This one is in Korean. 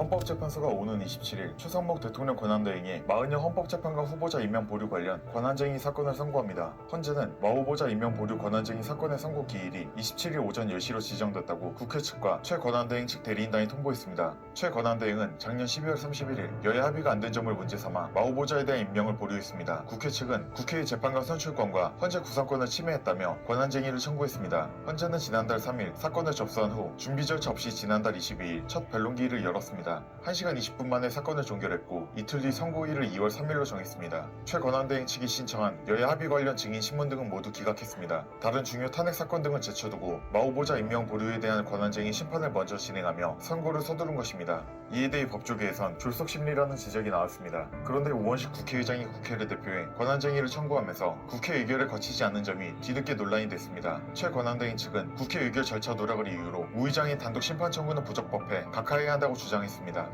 헌법재판소가 오는 27일 최성목 대통령 권한대행에 마은영 헌법재판관 후보자 임명 보류 관련 권한쟁의 사건을 선고합니다. 헌재는 마 후보자 임명 보류 권한쟁의 사건의 선고 기일이 27일 오전 10시로 지정됐다고 국회 측과 최 권한대행 측 대리인단이 통보했습니다. 최 권한대행은 작년 12월 31일 여야 합의가 안 된 점을 문제 삼아 마 후보자에 대한 임명을 보류했습니다. 국회 측은 국회의 재판관 선출권과 헌재 구성권을 침해했다며 권한쟁의를 청구했습니다. 헌재는 지난달 3일 사건을 접수한 후 준비 절차 없이 지난달 22일 첫 변론기일을 열었습니다. 1시간 20분 만에 사건을 종결했고 이틀 뒤 선고일을 2월 3일로 정했습니다. 최 권한대행 측이 신청한 여야 합의 관련 증인 신문 등은 모두 기각했습니다. 다른 중요 탄핵 사건 등은 제쳐두고 마 후보자 임명 보류에 대한 권한쟁의 심판을 먼저 진행하며 선고를 서두른 것입니다. 이에 대해 법조계에선 졸속 심리라는 지적이 나왔습니다. 그런데 우원식 국회의장이 국회를 대표해 권한쟁의를 청구하면서 국회 의결을 거치지 않는 점이 뒤늦게 논란이 됐습니다. 최 권한대행 측은 국회 의결 절차 누락을 이유로 우 의장의 단독 심판 청구는 부적법해 각하해야 한다고 주장했 습니다.